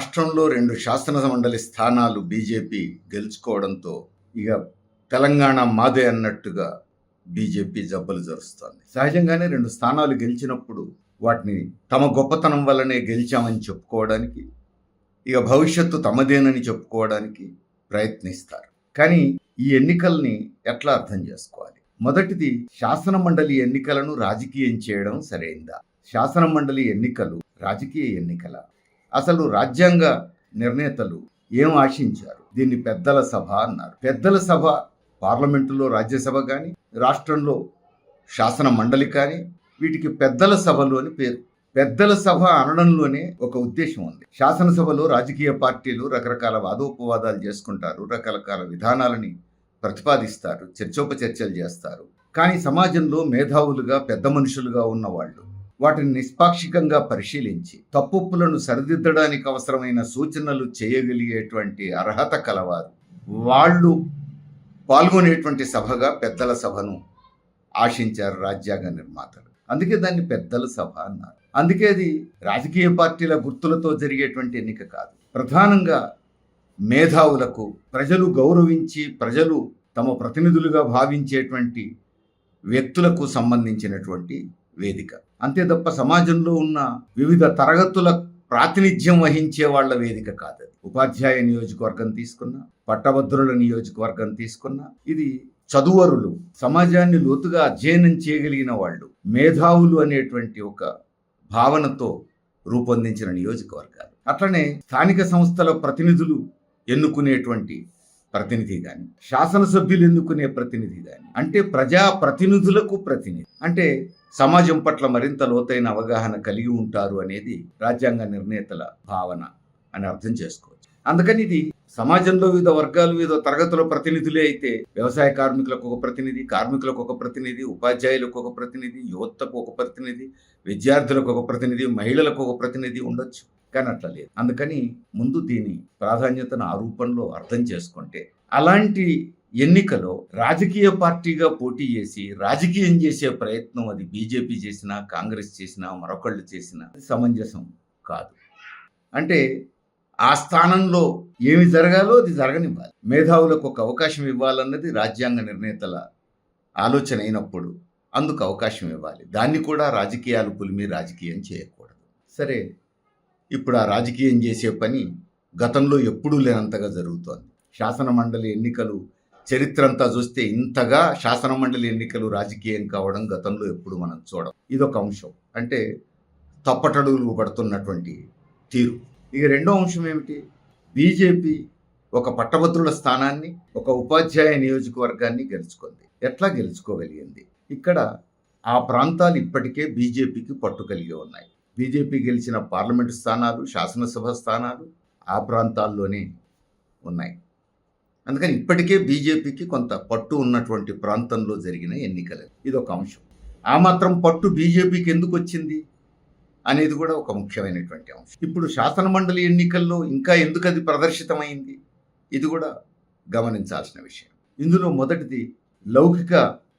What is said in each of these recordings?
రాష్ట్రంలో రెండు శాసన మండలి స్థానాలు బీజేపీ గెలుచుకోవడంతో ఇక తెలంగాణ మాదే అన్నట్టుగా బీజేపీ జబ్బలు జరుస్తుంది. సహజంగానే రెండు స్థానాలు గెలిచినప్పుడు వాటిని తమ గొప్పతనం వల్లనే గెలిచామని చెప్పుకోవడానికి ఇక భవిష్యత్తు తమదేనని చెప్పుకోవడానికి ప్రయత్నిస్తారు. కానీ ఈ ఎన్నికల్ని ఎట్లా అర్థం చేసుకోవాలి? మొదటిది శాసన మండలి ఎన్నికలను రాజకీయం చేయడం సరైందా? శాసన మండలి ఎన్నికలు రాజకీయ ఎన్నికల? అసలు రాజ్యాంగ నిర్ణేతలు ఏం ఆశించారు? దీన్ని పెద్దల సభ అన్నారు. పెద్దల సభ పార్లమెంటులో రాజ్యసభ కానీ రాష్ట్రంలో శాసన మండలి కానీ వీటికి పెద్దల సభలు అని పేరు. పెద్దల సభ అనడంలోనే ఒక ఉద్దేశం ఉంది. శాసనసభలో రాజకీయ పార్టీలు రకరకాల వాదోపవాదాలు చేసుకుంటారు రకరకాల విధానాలని ప్రతిపాదిస్తారు చర్చోపచర్చలు చేస్తారు. కానీ సమాజంలో మేధావులుగా పెద్ద మనుషులుగా ఉన్న వాళ్ళు వాటిని నిష్పాక్షికంగా పరిశీలించి తప్పులను సరిదిద్దడానికి అవసరమైన సూచనలు చేయగలిగేటువంటి అర్హత కలవారు. వాళ్ళు పాల్గొనేటువంటి సభగా పెద్దల సభను ఆశించారు రాజ్యాంగ నిర్మాతలు. అందుకే దాన్ని పెద్దల సభ అన్నారు. అందుకే అది రాజకీయ పార్టీల గుర్తులతో జరిగేటువంటి ఎన్నిక కాదు. ప్రధానంగా మేధావులకు ప్రజలు గౌరవించి ప్రజలు తమ ప్రతినిధులుగా భావించేటువంటి వ్యక్తులకు సంబంధించినటువంటి వేదిక. అంతే తప్ప సమాజంలో ఉన్న వివిధ తరగతుల ప్రాతినిధ్యం వహించే వాళ్ళ వేదిక కాదు ఉపాధ్యాయ నియోజకవర్గం తీసుకున్న పట్టభద్రుల నియోజకవర్గం తీసుకున్న ఇది చదువరులు సమాజాన్ని లోతుగా అధ్యయనం చేయగలిగిన వాళ్ళు మేధావులు అనేటువంటి ఒక భావనతో రూపొందించిన నియోజకవర్గాలు. అట్లనే స్థానిక సంస్థల ప్రతినిధులు ఎన్నుకునేటువంటి ప్రతినిధి కానీ శాసనసభ్యులు ఎన్నుకునే ప్రతినిధి కానీ అంటే ప్రజా ప్రతినిధులకు ప్రతినిధి. అంటే సమాజం పట్ల మరింత లోతైన అవగాహన కలిగి ఉంటారు అనేది రాజ్యాంగ నిర్ణేతల భావన అని అర్థం చేసుకోవచ్చు. అందుకని ఇది సమాజంలో వివిధ వర్గాలు వివిధ తరగతుల ప్రతినిధులే అయితే వ్యవసాయ కార్మికులకు ఒక ప్రతినిధి కార్మికులకు ఒక ప్రతినిధి ఉపాధ్యాయులకు ఒక ప్రతినిధి యువతకు ఒక ప్రతినిధి విద్యార్థులకు ఒక ప్రతినిధి మహిళలకు ఒక ప్రతినిధి ఉండొచ్చు. కానీ అట్లా లేదు అందుకని ముందు దీని ప్రాధాన్యతను ఆ రూపంలో అర్థం చేసుకుంటే అలాంటి ఎన్నికలో రాజకీయ పార్టీగా పోటీ చేసి రాజకీయం చేసే ప్రయత్నం అది బీజేపీ చేసినా కాంగ్రెస్ చేసినా మరొకళ్ళు చేసినా అది సమంజసం కాదు. అంటే ఆ స్థానంలో ఏమి జరగాలో అది జరగనివ్వాలి. మేధావులకు ఒక అవకాశం ఇవ్వాలన్నది రాజ్యాంగ నిర్ణేతల ఆలోచన అయినప్పుడు అందుకు అవకాశం ఇవ్వాలి. దాన్ని కూడా రాజకీయాలు పులిమి రాజకీయం చేయకూడదు. సరే. ఇప్పుడు ఆ రాజకీయం చేసే పని గతంలో ఎప్పుడూ లేనంతగా జరుగుతోంది. శాసన మండలి ఎన్నికలు చరిత్ర అంతా చూస్తే ఇంతగా శాసన మండలి ఎన్నికలు రాజకీయం కావడం గతంలో ఎప్పుడు మనం చూడం. ఇదొక అంశం. అంటే తప్పటడుగులు పడుతున్నటువంటి తీరు. ఇక రెండో అంశం ఏమిటి? బీజేపీ ఒక పట్టభద్రుల స్థానాన్ని ఒక ఉపాధ్యాయ నియోజకవర్గాన్ని గెలుచుకుంది. ఎట్లా గెలుచుకోగలిగింది? ఇక్కడ ఆ ప్రాంతాలు ఇప్పటికే బీజేపీకి పట్టు కలిగి ఉన్నాయి. బీజేపీ గెలిచిన పార్లమెంటు స్థానాలు శాసనసభ స్థానాలు ఆ ప్రాంతాల్లోనే ఉన్నాయి. అందుకని ఇప్పటికే బీజేపీకి కొంత పట్టు ఉన్నటువంటి ప్రాంతంలో జరిగిన ఎన్నికలు. ఇది ఒక అంశం. ఆ మాత్రం పట్టు బీజేపీకి ఎందుకు వచ్చింది అనేది కూడా ఒక ముఖ్యమైనటువంటి అంశం. ఇప్పుడు శాసన మండలి ఎన్నికల్లో ఇంకా ఎందుకు అది ప్రదర్శితమైంది? ఇది కూడా గమనించాల్సిన విషయం. ఇందులో మొదటిది లౌకిక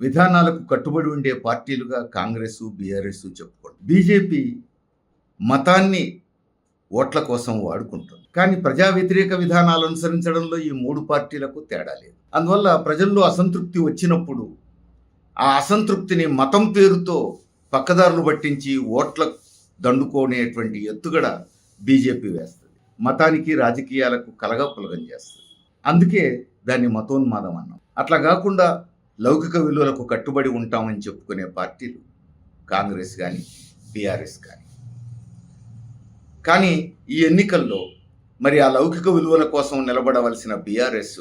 విధానాలకు కట్టుబడి ఉండే పార్టీలుగా కాంగ్రెస్ బీఆర్ఎస్ చెప్పుకోండి. బీజేపీ మతాన్ని ఓట్ల కోసం వాడుకుంటుంది. కానీ ప్రజా వ్యతిరేక విధానాలు అనుసరించడంలో ఈ మూడు పార్టీలకు తేడా లేదు. అందువల్ల ప్రజల్లో అసంతృప్తి వచ్చినప్పుడు ఆ అసంతృప్తిని మతం పేరుతో పక్కదారులు పట్టించి ఓట్ల దండుకోనేటువంటి ఎత్తుగడ బీజేపీ వేస్తుంది. మతానికి రాజకీయాలకు కలగపులగం చేస్తుంది. అందుకే దాన్ని మతోన్మాదం అన్నాం. అట్లా కాకుండా లౌకిక విలువలకు కట్టుబడి ఉంటామని చెప్పుకునే పార్టీలు కాంగ్రెస్ కానీ బీఆర్ఎస్ కానీ కానీ ఈ ఎన్నికల్లో మరి ఆ లౌకిక విలువల కోసం నిలబడవలసిన బీఆర్ఎస్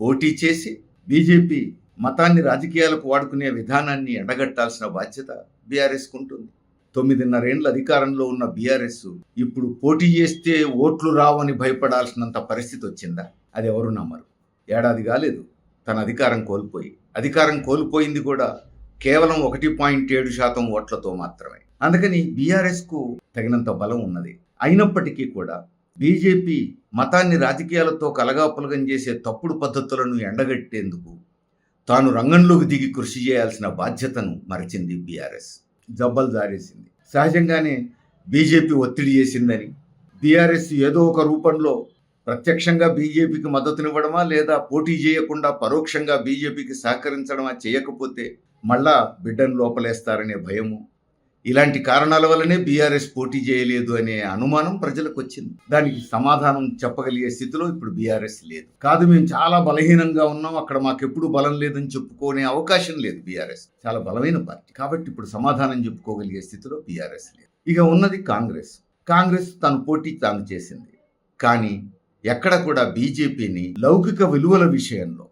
పోటీ చేసి బీజేపీ మతాన్ని రాజకీయాలకు వాడుకునే విధానాన్ని ఎండగట్టాల్సిన బాధ్యత బీఆర్ఎస్కు ఉంటుంది. తొమ్మిదిన్నరేండ్ల అధికారంలో ఉన్న బీఆర్ఎస్ ఇప్పుడు పోటీ చేస్తే ఓట్లు రావని భయపడాల్సినంత పరిస్థితి వచ్చిందా? అది ఎవరు నమ్మరు. ఏడాది కాలేదు. తన అధికారం కోల్పోయి అధికారం కోల్పోయింది కూడా కేవలం ఒకటి పాయింట్ ఏడు శాతం ఓట్లతో మాత్రమే. అందుకని బీఆర్ఎస్కు తగినంత బలం ఉన్నది. అయినప్పటికీ కూడా బీజేపీ మతాన్ని రాజకీయాలతో కలగాపులగం చేసే తప్పుడు పద్ధతులను ఎండగట్టేందుకు తాను రంగంలోకి దిగి కృషి చేయాల్సిన బాధ్యతను మరచింది బీఆర్ఎస్. జబ్బలు జారేసింది. సహజంగానే బీజేపీ ఒత్తిడి చేసిందని బీఆర్ఎస్ ఏదో ఒక రూపంలో ప్రత్యక్షంగా బీజేపీకి మద్దతునివ్వడమా లేదా పోటీ చేయకుండా పరోక్షంగా బీజేపీకి సహకరించడమా చేయకపోతే మళ్ళా బిడ్డను లోపలేస్తారనే భయము ఇలాంటి కారణాల వల్లనే బీఆర్ఎస్ పోటీ చేయలేదు అనే అనుమానం ప్రజలకు వచ్చింది దానికి సమాధానం చెప్పగలిగే స్థితిలో ఇప్పుడు బీఆర్ఎస్ లేదు. కాదు మేము చాలా బలహీనంగా ఉన్నాం. అక్కడ మాకెప్పుడు బలం లేదని చెప్పుకునే అవకాశం లేదు బీఆర్ఎస్. చాలా బలమైన పార్టీ. కాబట్టి ఇప్పుడు సమాధానం చెప్పుకోగలిగే స్థితిలో బీఆర్ఎస్ లేదు. ఇక ఉన్నది కాంగ్రెస్. కాంగ్రెస్ తను పోటీ తాను చేసింది. కానీ ఎక్కడ కూడా బీజేపీని లౌకిక విలువల విషయంలో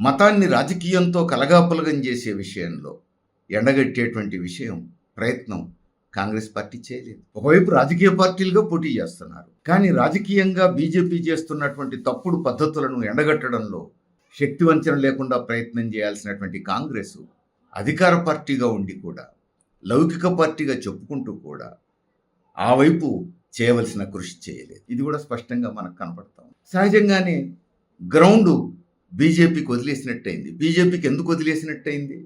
మతాన్ని రాజకీయంతో కలగాపులగం చేసే విషయంలో ఎండగట్టేటువంటి విషయం ప్రయత్నం కాంగ్రెస్ పార్టీ చేయలేదు. ఒకవైపు రాజకీయ పార్టీలుగా పోటీ చేస్తున్నారు. కానీ రాజకీయంగా బీజేపీ చేస్తున్నటువంటి తప్పుడు పద్ధతులను ఎండగట్టడంలో శక్తి వంచన లేకుండా ప్రయత్నం చేయాల్సినటువంటి కాంగ్రెస్ అధికార పార్టీగా ఉండి కూడా లౌకిక పార్టీగా చెప్పుకుంటూ కూడా ఆ వైపు చేయవలసిన కృషి చేయలేదు. ఇది కూడా స్పష్టంగా మనకు కనపడతాం సహజంగానే గ్రౌండ్ బీజేపీకి వదిలేసినట్టయింది. బీజేపీకి ఎందుకు వదిలేసినట్టయింది?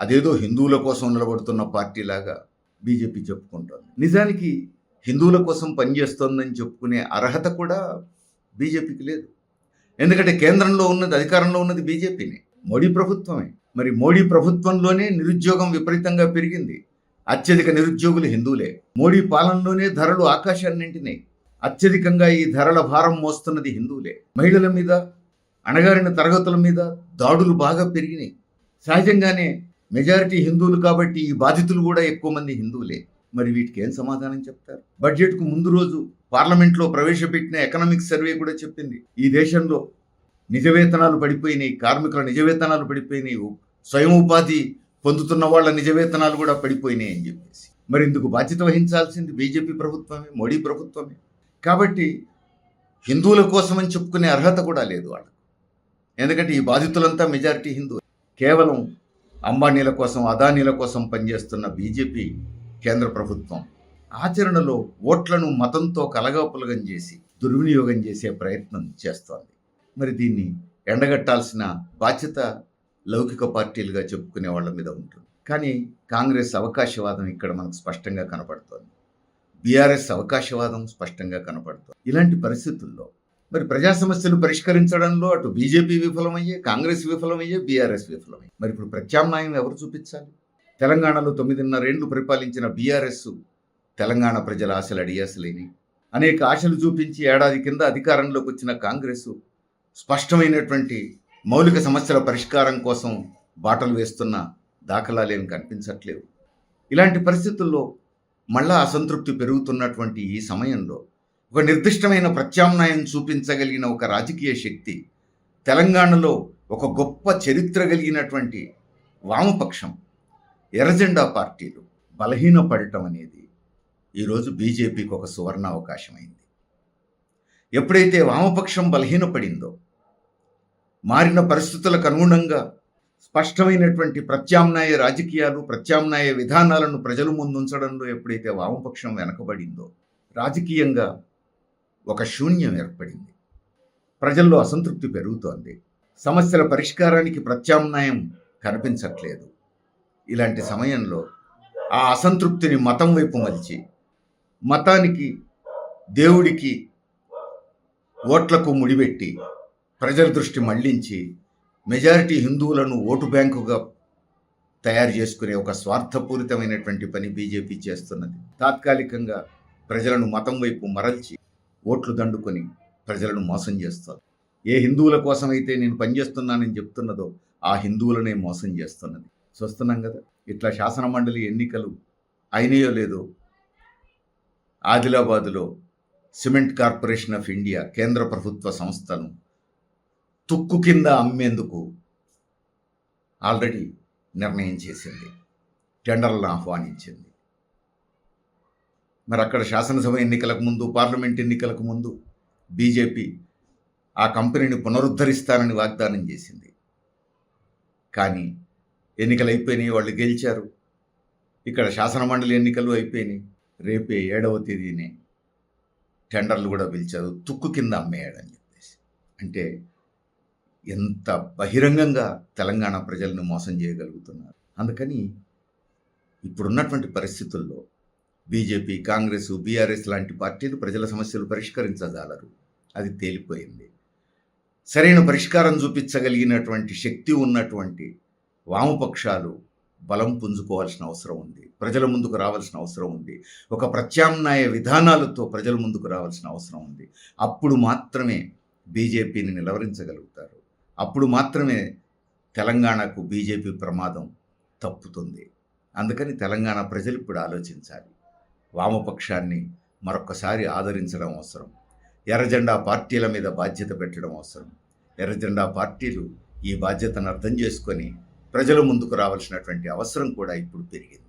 అదేదో హిందువుల కోసం నిలబడుతున్న పార్టీలాగా బీజేపీ చెప్పుకుంటోంది. నిజానికి హిందువుల కోసం పనిచేస్తోందని చెప్పుకునే అర్హత కూడా బీజేపీకి లేదు. ఎందుకంటే కేంద్రంలో ఉన్నది అధికారంలో ఉన్నది బీజేపీనే. మోడీ ప్రభుత్వమే. మరి మోడీ ప్రభుత్వంలోనే నిరుద్యోగం విపరీతంగా పెరిగింది. అత్యధిక నిరుద్యోగులు హిందువులే. మోడీ పాలనలోనే ధరలు ఆకాశాన్నింటినాయి అత్యధికంగా ఈ ధరల భారం మోస్తున్నది హిందువులే. మహిళల మీద అణగారిన తరగతుల మీద దాడులు బాగా పెరిగినాయి. సహజంగానే మెజారిటీ హిందువులు కాబట్టి ఈ బాధితులు కూడా ఎక్కువ మంది హిందువులే. మరి వీటికి ఏం సమాధానం చెప్తారు? బడ్జెట్కు ముందు రోజు పార్లమెంట్లో ప్రవేశపెట్టిన ఎకనామిక్ సర్వే కూడా చెప్పింది. ఈ దేశంలో నిజ వేతనాలు పడిపోయినాయి కార్మికుల నిజ వేతనాలు పడిపోయినాయి స్వయం ఉపాధి పొందుతున్న వాళ్ళ నిజ వేతనాలు కూడా పడిపోయినాయి అని చెప్పేసి. మరి ఇందుకు బాధ్యత వహించాల్సింది బీజేపీ ప్రభుత్వమే మోడీ ప్రభుత్వమే. కాబట్టి హిందువుల కోసమని చెప్పుకునే అర్హత కూడా లేదు వాళ్ళకు. ఎందుకంటే ఈ బాధితులంతా మెజారిటీ హిందువు కేవలం అంబానీల కోసం అదానీల కోసం పనిచేస్తున్న బీజేపీ కేంద్ర ప్రభుత్వం ఆచరణలో ఓట్లను మతంతో కలగపులగం చేసి దుర్వినియోగం చేసే ప్రయత్నం చేస్తోంది. మరి దీన్ని ఎండగట్టాల్సిన బాధ్యత లౌకిక పార్టీలుగా చెప్పుకునే వాళ్ళ మీద ఉంటుంది. కానీ కాంగ్రెస్ అవకాశవాదం ఇక్కడ మనకు స్పష్టంగా కనపడుతోంది. బీఆర్ఎస్ అవకాశవాదం స్పష్టంగా కనపడుతోంది. ఇలాంటి పరిస్థితుల్లో మరి ప్రజా సమస్యలు పరిష్కరించడంలో అటు బీజేపీ విఫలమయ్యే కాంగ్రెస్ విఫలమయ్యే బీఆర్ఎస్ విఫలమయ్యే. మరి ఇప్పుడు ప్రత్యామ్నాయం ఎవరు చూపించాలి? తెలంగాణలో తొమ్మిదిన్నరేళ్ళు పరిపాలించిన బీఆర్ఎస్ తెలంగాణ ప్రజల ఆశలు అడియాసలేని. అనేక ఆశలు చూపించి ఏడాది కింద అధికారంలోకి వచ్చిన కాంగ్రెస్ స్పష్టమైనటువంటి మౌలిక సమస్యల పరిష్కారం కోసం బాటలు వేస్తున్న దాఖలాలేమి కనిపించట్లేవు. ఇలాంటి పరిస్థితుల్లో మళ్ళా అసంతృప్తి పెరుగుతున్నటువంటి ఈ సమయంలో ఒక నిర్దిష్టమైన ప్రత్యామ్నాయం చూపించగలిగిన ఒక రాజకీయ శక్తి తెలంగాణలో ఒక గొప్ప చరిత్ర కలిగినటువంటి వామపక్షం ఎర్రజెండా పార్టీలు బలహీనపడటం అనేది ఈరోజు బీజేపీకి ఒక సువర్ణ అవకాశమైంది. ఎప్పుడైతే వామపక్షం బలహీనపడిందో మారిన పరిస్థితులకు అనుగుణంగా స్పష్టమైనటువంటి ప్రత్యామ్నాయ రాజకీయాలు ప్రత్యామ్నాయ విధానాలను ప్రజల ముందుంచడంలో ఎప్పుడైతే వామపక్షం వెనకబడిందో రాజకీయంగా ఒక శూన్యం ఏర్పడింది. ప్రజల్లో అసంతృప్తి పెరుగుతోంది. సమస్యల పరిష్కారానికి ప్రత్యామ్నాయం కనిపించట్లేదు. ఇలాంటి సమయంలో ఆ అసంతృప్తిని మతం వైపు మలిచి మతానికి దేవుడికి ఓట్లకు ముడిపెట్టి ప్రజల దృష్టి మళ్ళించి మెజారిటీ హిందువులను ఓటు బ్యాంకుగా తయారు చేసుకునే ఒక స్వార్థపూరితమైనటువంటి పని బీజేపీ చేస్తున్నది. తాత్కాలికంగా ప్రజలను మతం వైపు మరల్చి ఓట్లు దండుకొని ప్రజలను మోసం చేస్తారు. ఏ హిందువుల కోసమైతే నేను పనిచేస్తున్నానని చెప్తున్నదో ఆ హిందువులనే మోసం చేస్తున్నది. చూస్తున్నాం కదా ఇట్లా శాసన మండలి ఎన్నికలు అయినాయో లేదో ఆదిలాబాదులో సిమెంట్ కార్పొరేషన్ ఆఫ్ ఇండియా కేంద్ర ప్రభుత్వ సంస్థను తుక్కు కింద అమ్మేందుకు ఆల్రెడీ నిర్ణయం చేసింది. టెండర్లను ఆహ్వానించింది. మరి అక్కడ శాసనసభ ఎన్నికలకు ముందు పార్లమెంట్ ఎన్నికలకు ముందు బీజేపీ ఆ కంపెనీని పునరుద్ధరిస్తానని వాగ్దానం చేసింది. కానీ ఎన్నికలు అయిపోయినాయి వాళ్ళు గెలిచారు. ఇక్కడ శాసనమండలి ఎన్నికలు అయిపోయినాయి. రేపే ఏడవ తేదీనే టెండర్లు కూడా పిలిచారు. తుక్కు కింద అమ్మేయాడని చెప్పేసి. అంటే ఎంత బహిరంగంగా తెలంగాణ ప్రజలను మోసం చేయగలుగుతున్నారు. అందుకని ఇప్పుడున్నటువంటి పరిస్థితుల్లో బీజేపీ కాంగ్రెస్ బీఆర్ఎస్ లాంటి పార్టీలు ప్రజల సమస్యలు పరిష్కరించజాలరు. అది తేలిపోయింది. సరైన పరిష్కారం చూపించగలిగినటువంటి శక్తి ఉన్నటువంటి వామపక్షాలు బలం పుంజుకోవాల్సిన అవసరం ఉంది. ప్రజల ముందుకు రావాల్సిన అవసరం ఉంది. ఒక ప్రత్యామ్నాయ విధానాలతో ప్రజల ముందుకు రావాల్సిన అవసరం ఉంది. అప్పుడు మాత్రమే బీజేపీని నిలవరించగలుగుతారు. అప్పుడు మాత్రమే తెలంగాణకు బీజేపీ ప్రమాదం తప్పుతుంది. అందుకని తెలంగాణ ప్రజలు ఇప్పుడు ఆలోచించాలి. వామపక్షాన్ని మరొకసారి ఆదరించడం అవసరం. ఎర్రజెండా పార్టీల మీద బాధ్యత పెట్టడం అవసరం. ఎర్రజెండా పార్టీలు ఈ బాధ్యతను అర్థం చేసుకొని ప్రజల ముందుకు రావాల్సినటువంటి అవసరం కూడా ఇప్పుడు పెరిగింది.